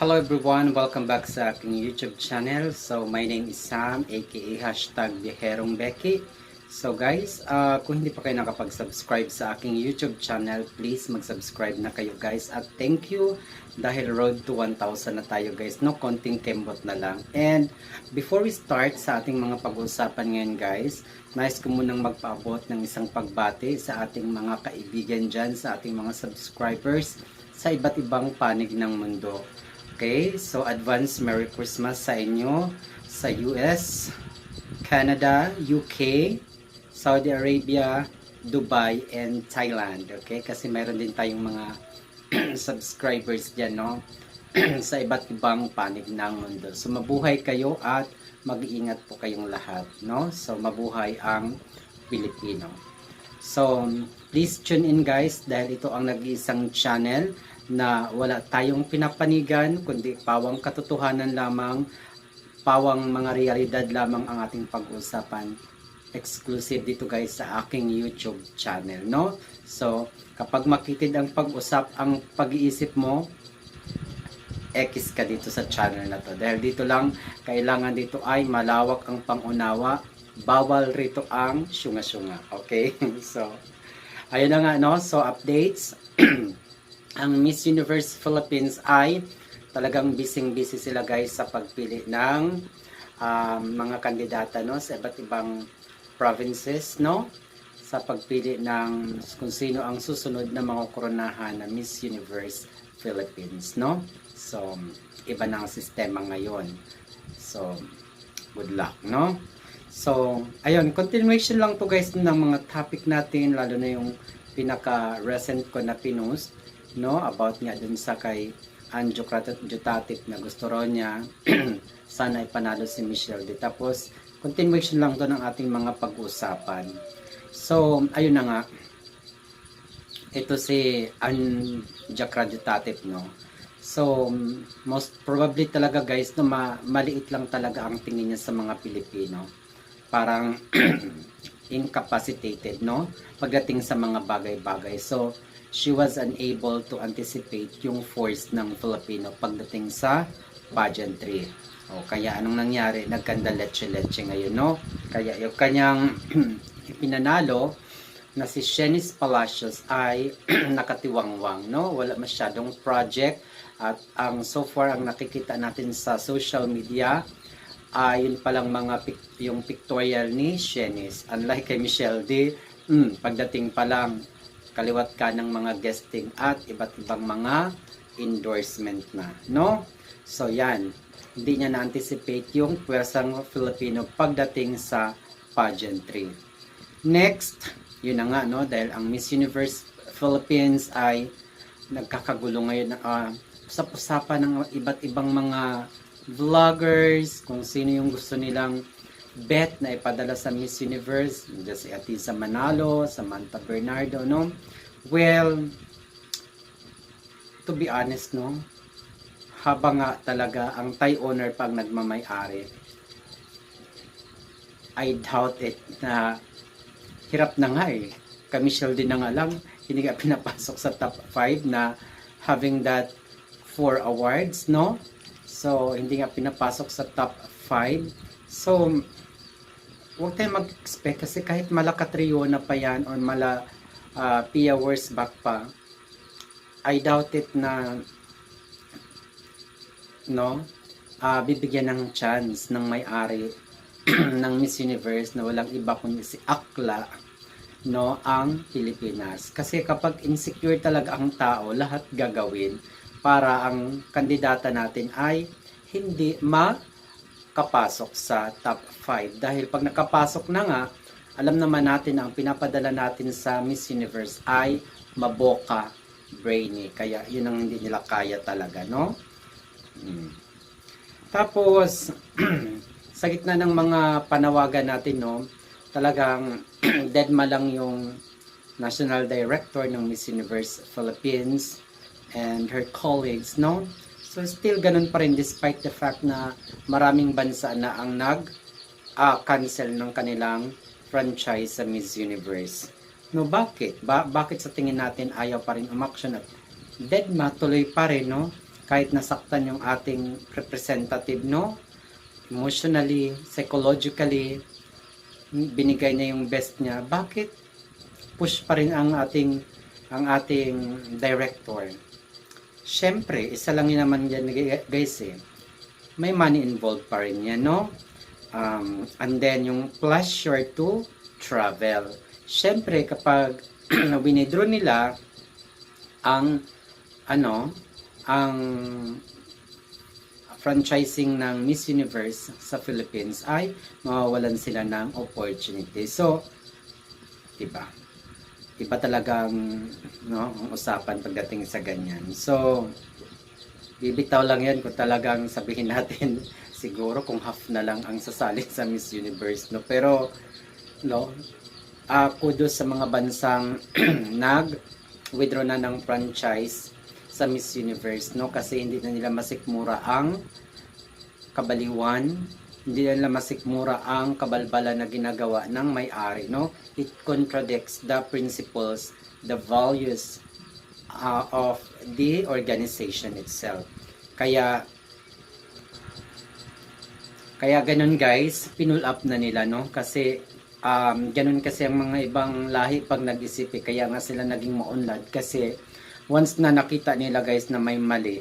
Hello everyone, welcome back sa aking YouTube channel. So my name is Sam, aka hashtag Biherong Becky. So guys, uh, kung hindi pa kayo nakapag-subscribe sa aking YouTube channel, please mag-subscribe na kayo guys. At thank you dahil road to 1,000 na tayo guys. No, konting kembot na lang. And before we start sa ating mga pag-uusapan ngayon guys, nais ko munang magpaabot ng isang pagbati sa ating mga kaibigan dyan, sa ating mga subscribers sa iba't ibang panig ng mundo. Okay, so advance Merry Christmas sa inyo sa US, Canada, UK, Saudi Arabia, Dubai, and Thailand. Okay, kasi meron din tayong mga subscribers dyan, no? sa iba't ibang panig ng mundo. So mabuhay kayo at mag-iingat po kayong lahat, no? So mabuhay ang Pilipino. So, please tune in guys dahil ito ang nag-iisang channel na wala tayong pinapanigan kundi pawang katotohanan lamang, pawang mga realidad lamang ang ating pag-uusapan. Exclusive dito guys sa aking YouTube channel, no? So, kapag makitid ang pag-usap, ang pag-iisip mo, X ka dito sa channel na to. Dahil dito lang, kailangan dito ay malawak ang pangunawa. Bawal rito ang syunga-syunga. Okay? so, ayun na nga, no? So, updates. ang Miss Universe Philippines ay talagang busy-busy sila guys sa pagpili ng um, mga kandidata no sa iba't ibang provinces no sa pagpili ng kung sino ang susunod na mga koronahan na Miss Universe Philippines no so iba na ang sistema ngayon so good luck no so ayun continuation lang to guys ng mga topic natin lalo na yung pinaka recent ko na pinost no? About nga dun sa kay Anjo Jutatic na gusto raw niya sana ipanalo si Michelle de tapos continuation lang to ng ating mga pag-uusapan so ayun na nga. Ito si Anja Jutatic no? So most probably talaga guys no ma maliit lang talaga ang tingin niya sa mga Pilipino parang incapacitated no pagdating sa mga bagay-bagay so she was unable to anticipate yung force ng Filipino pagdating sa pageantry. O kaya anong nangyari? Nagkanda leche-leche ngayon, no? Kaya yung kanyang ipinanalo na si Shenis Palacios ay nakatiwangwang, no? Wala masyadong project at ang so far ang nakikita natin sa social media ay yun palang mga pic- yung pictorial ni Shenis. Unlike kay Michelle D, mm, pagdating pa lang kaliwat ka ng mga guesting at iba't ibang mga endorsement na, no? So yan, hindi niya na-anticipate yung pwersang Filipino pagdating sa pageantry. Next, yun na nga, no? Dahil ang Miss Universe Philippines ay nagkakagulo ngayon uh, usap-usapan ng iba't ibang mga vloggers, kung sino yung gusto nilang bet na ipadala sa Miss Universe, dyan si Atiza Manalo, Samantha Bernardo, no? Well, to be honest, no? Habang nga talaga ang Thai owner pang nagmamay-ari, I doubt it na hirap na nga eh. Kamisyal din na nga lang, hindi ka pinapasok sa top 5 na having that four awards, no? So, hindi nga pinapasok sa top 5. So, huwag tayong mag-expect kasi kahit malakatrio na pa yan or mala uh, Pia Worst back pa, I doubt it na no, uh, bibigyan ng chance ng may-ari ng Miss Universe na walang iba kundi si Akla no ang Pilipinas kasi kapag insecure talaga ang tao lahat gagawin para ang kandidata natin ay hindi makapasok sa top 5 dahil pag nakapasok na nga alam naman natin na ang pinapadala natin sa Miss Universe ay maboka brainy. Kaya yun ang hindi nila kaya talaga no? Hmm. tapos sa gitna ng mga panawagan natin no? Talagang deadma lang yung national director ng Miss Universe Philippines and her colleagues, no? So still ganun pa rin despite the fact na maraming bansa na ang nag uh, cancel ng kanilang franchise sa Miss Universe. No, bakit? Ba bakit sa tingin natin ayaw pa rin umaksyon at deadma tuloy pa rin, no? kahit nasaktan yung ating representative, no? Emotionally, psychologically, binigay niya yung best niya. Bakit push pa rin ang ating ang ating director? Siyempre, isa lang yun naman yan guys eh. May money involved pa rin yan, no? Um, and then yung pleasure to travel. Siyempre, kapag winidraw nila ang ano, ang franchising ng Miss Universe sa Philippines ay mawawalan sila ng opportunity. So, iba. Iba talagang no, usapan pagdating sa ganyan. So, bibitaw lang yan kung talagang sabihin natin siguro kung half na lang ang sasali sa Miss Universe. No? Pero, no, uh, kudos sa mga bansang nag-withdraw na ng franchise sa Miss Universe, no? Kasi hindi na nila masikmura ang kabaliwan, hindi nila masikmura ang kabalbala na ginagawa ng may-ari, no? It contradicts the principles, the values uh, of the organization itself. Kaya kaya ganun guys, pinull up na nila, no? Kasi um, ganun kasi ang mga ibang lahi pag nag-isip eh. Kaya nga sila naging maunlad kasi once na nakita nila guys na may mali,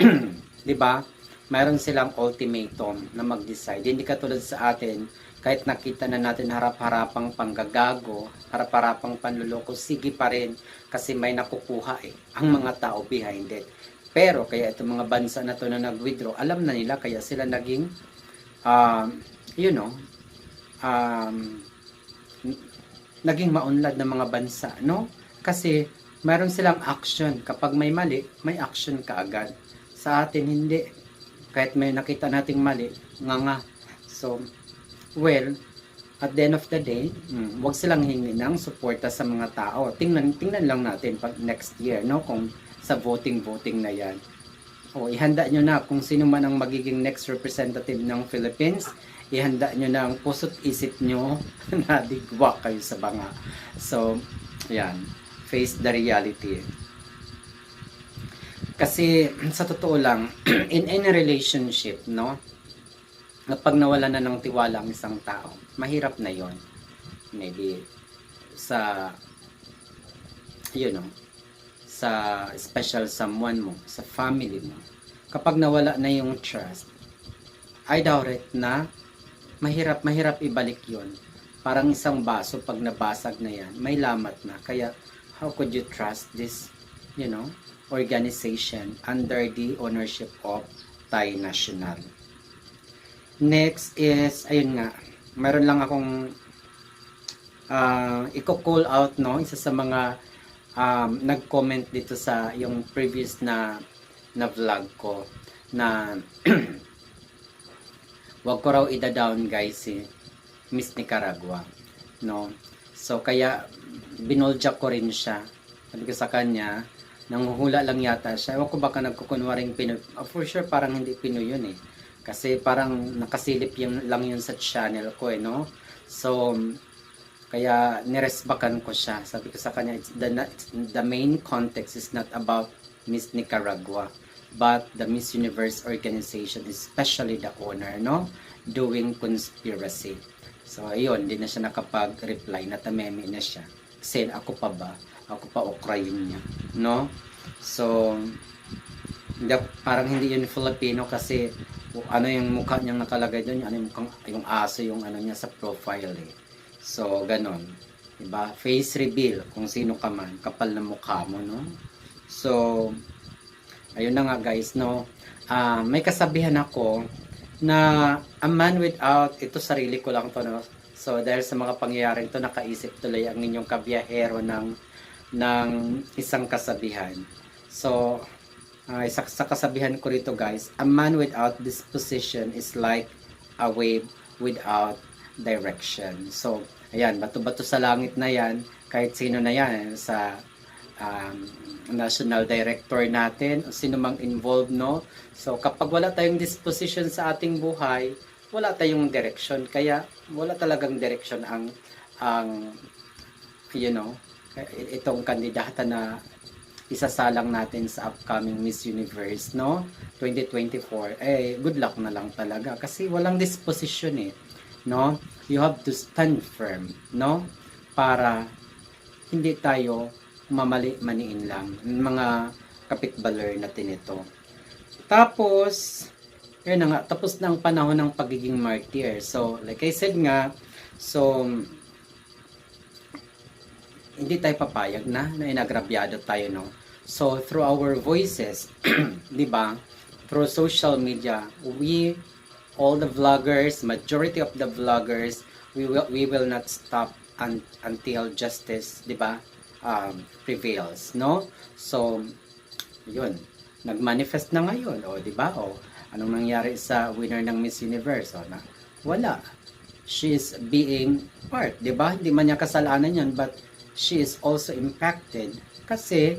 'di ba? Mayroon silang ultimatum na mag-decide. Hindi katulad sa atin, kahit nakita na natin harap-harapang panggagago, harap-harapang panluloko, sige pa rin kasi may nakukuha eh, ang mga tao behind it. Pero kaya itong mga bansa na to na nag-withdraw, alam na nila kaya sila naging um, you know, um, naging maunlad ng mga bansa, no? Kasi mayroon silang action. Kapag may mali, may action ka agad. Sa atin, hindi. Kahit may nakita nating mali, nga nga. So, well, at the end of the day, hmm, wag silang hingi ng suporta sa mga tao. Tingnan, tingnan lang natin pag next year, no? Kung sa voting-voting na yan. O, ihanda nyo na kung sino man ang magiging next representative ng Philippines. Ihanda nyo na ang puso't isip nyo na digwa kayo sa banga. So, yan face the reality. Kasi sa totoo lang, in any relationship, no? Kapag nawala na ng tiwala ang isang tao, mahirap na 'yon. Maybe sa you know, sa special someone mo, sa family mo. Kapag nawala na yung trust, I doubt it na mahirap mahirap ibalik 'yon. Parang isang baso pag nabasag na 'yan, may lamat na. Kaya how could you trust this, you know, organization under the ownership of Thai National? Next is, ayun nga, meron lang akong uh, i-call out, no, isa sa mga um, nag-comment dito sa yung previous na na vlog ko na wag ko raw ida-down guys si eh, Miss Nicaragua no so kaya binoljak ko rin siya. Sabi ko sa kanya, nanghuhula lang yata siya. Ewan ko baka nagkukunwaring Pinoy. Oh, for sure, parang hindi Pinoy yun eh. Kasi parang nakasilip yung, lang yun sa channel ko eh, no? So, kaya niresbakan ko siya. Sabi ko sa kanya, it's the, the main context is not about Miss Nicaragua, but the Miss Universe organization, especially the owner, no? Doing conspiracy. So, ayun, hindi na siya nakapag-reply, natameme na siya say ako pa ba? Ako pa Ukraine niya. No? So, hindi, parang hindi yun Filipino kasi ano yung mukha niyang nakalagay doon, ano yung, mukhang, yung aso yung ano niya sa profile eh. So, ganon. Diba? Face reveal kung sino ka man, kapal na mukha mo, no? So, ayun na nga guys, no? Uh, may kasabihan ako na a man without, ito sarili ko lang to, no? So dahil sa mga pangyayaring to nakaisip tuloy ang inyong kabiyahero ng ng isang kasabihan. So uh, isa sa kasabihan ko rito guys, a man without disposition is like a wave without direction. So ayan, bato-bato sa langit na yan, kahit sino na yan sa um, national director natin, o sino mang involved, no? So, kapag wala tayong disposition sa ating buhay, wala tayong direction. Kaya wala talagang direction ang ang you know, itong kandidata na isasalang natin sa upcoming Miss Universe, no? 2024. Eh, good luck na lang talaga kasi walang disposition eh, no? You have to stand firm, no? Para hindi tayo mamali-maniin lang ng mga kapitbaler natin ito. Tapos, yun na nga, tapos na ang panahon ng pagiging martyr. So, like I said nga, so, hindi tayo papayag na na inagrabyado tayo, no? So, through our voices, di ba? Through social media, we, all the vloggers, majority of the vloggers, we will, we will not stop un, until justice, di ba? Um, prevails, no? So, yun. Nag-manifest na ngayon, o di ba? O, anong nangyari sa winner ng Miss Universe? O, na, wala. She is being part, di ba? Hindi man niya kasalanan yan, but she is also impacted kasi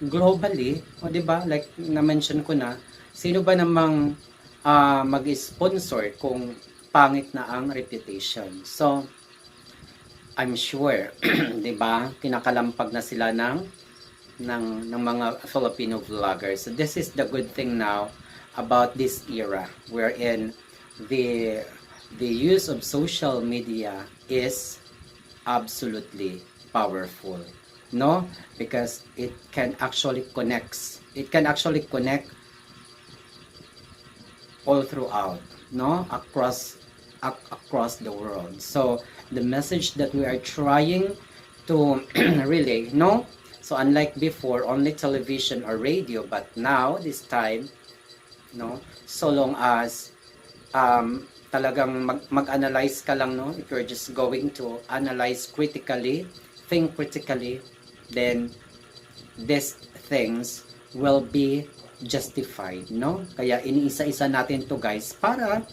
globally, o di ba, like na-mention ko na, sino ba namang ah, mag-sponsor kung pangit na ang reputation? So, I'm sure, di ba, kinakalampag na sila ng, ng, ng mga Filipino vloggers. So, this is the good thing now about this era wherein the the use of social media is absolutely powerful no? Because it can actually connects it can actually connect all throughout no? Across ac- across the world. So the message that we are trying to relay no? So unlike before only television or radio but now this time no? So long as um talagang mag- mag-analyze ka lang no? If you're just going to analyze critically think critically then these things will be justified no? Kaya iniisa-isa natin to guys para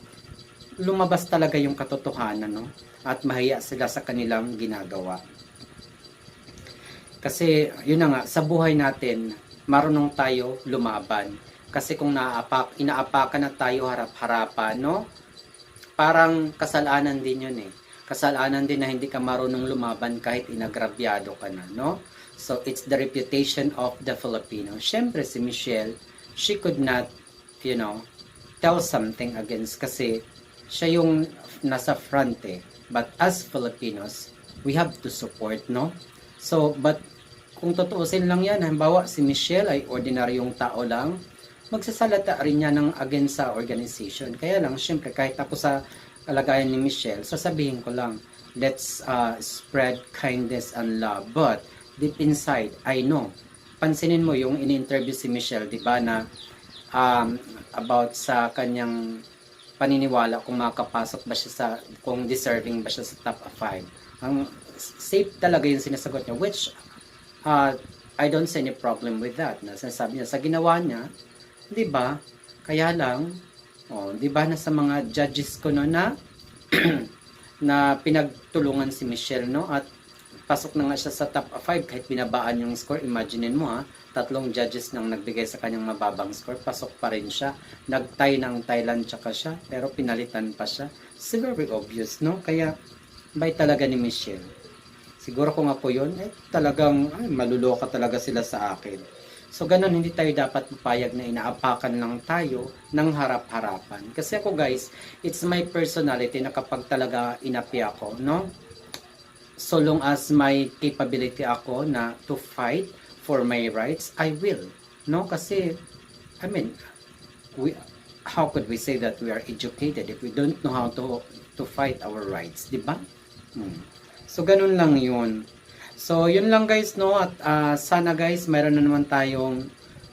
lumabas talaga yung katotohanan no? At mahiya sila sa kanilang ginagawa. Kasi yun na nga sa buhay natin marunong tayo lumaban. Kasi kung naapak inaapakan na tayo harap-harapan no? Parang kasalanan din yun eh. Kasalanan din na hindi ka marunong lumaban kahit inagrabyado ka na, no? So, it's the reputation of the Filipino. Siyempre, si Michelle, she could not, you know, tell something against kasi siya yung nasa front eh. But as Filipinos, we have to support, no? So, but kung tutuusin lang yan, halimbawa si Michelle ay ordinaryong tao lang, magsasalata rin niya ng against sa organization. Kaya lang, syempre, kahit ako sa kalagayan ni Michelle, sasabihin ko lang, let's uh, spread kindness and love. But, deep inside, I know. Pansinin mo yung in-interview si Michelle, di ba, na um, about sa kanyang paniniwala kung makapasok ba siya sa, kung deserving ba siya sa top 5. Ang safe talaga yung sinasagot niya, which uh, I don't see any problem with that. Na sinasabi niya, sa ginawa niya, 'di ba? Kaya lang, oh, 'di ba na sa mga judges ko no na na pinagtulungan si Michelle no at pasok na nga siya sa top 5 kahit binabaan yung score. Imaginein mo ha, tatlong judges nang nagbigay sa kanyang mababang score, pasok pa rin siya. Nagtay ng Thailand tsaka siya, pero pinalitan pa siya. It's very obvious, no? Kaya, bay talaga ni Michelle. Siguro kung ako yun, eh, talagang ay, maluloka talaga sila sa akin. So, ganun, hindi tayo dapat papayag na inaapakan lang tayo ng harap-harapan. Kasi ako guys, it's my personality na kapag talaga inapi ako, no? So long as my capability ako na to fight for my rights, I will. No? Kasi, I mean, we, how could we say that we are educated if we don't know how to to fight our rights, di ba? Hmm. So, ganun lang yun. So, yun lang guys, no? At ah, sana guys, mayroon na naman tayong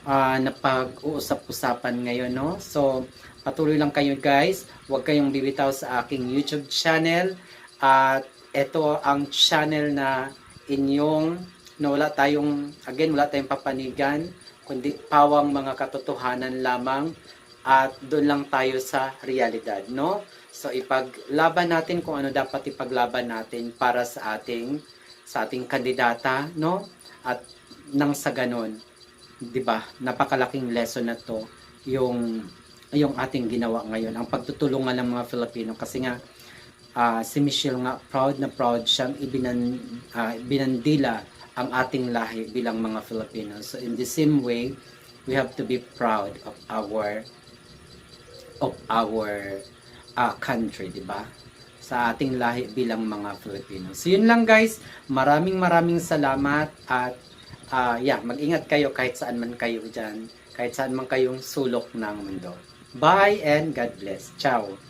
ah, napag-uusap-usapan ngayon, no? So, patuloy lang kayo guys. Huwag kayong bibitaw sa aking YouTube channel. At ito ang channel na inyong, na wala tayong, again, wala tayong papanigan, kundi pawang mga katotohanan lamang at doon lang tayo sa realidad, no? So ipaglaban natin kung ano dapat ipaglaban natin para sa ating sa ating kandidata, no? At nang sa ganon, 'di ba? Napakalaking lesson na 'to yung yung ating ginawa ngayon, ang pagtutulungan ng mga Filipino kasi nga ah, si Michelle nga proud na proud siyang ibinan, ah, binandila ang ating lahi bilang mga Filipino. So in the same way, we have to be proud of our of our uh, country, di ba? Sa ating lahi bilang mga Filipino. So yun lang guys, maraming maraming salamat at ah, yeah, mag-ingat kayo kahit saan man kayo dyan, kahit saan man kayong sulok ng mundo. Bye and God bless. Ciao.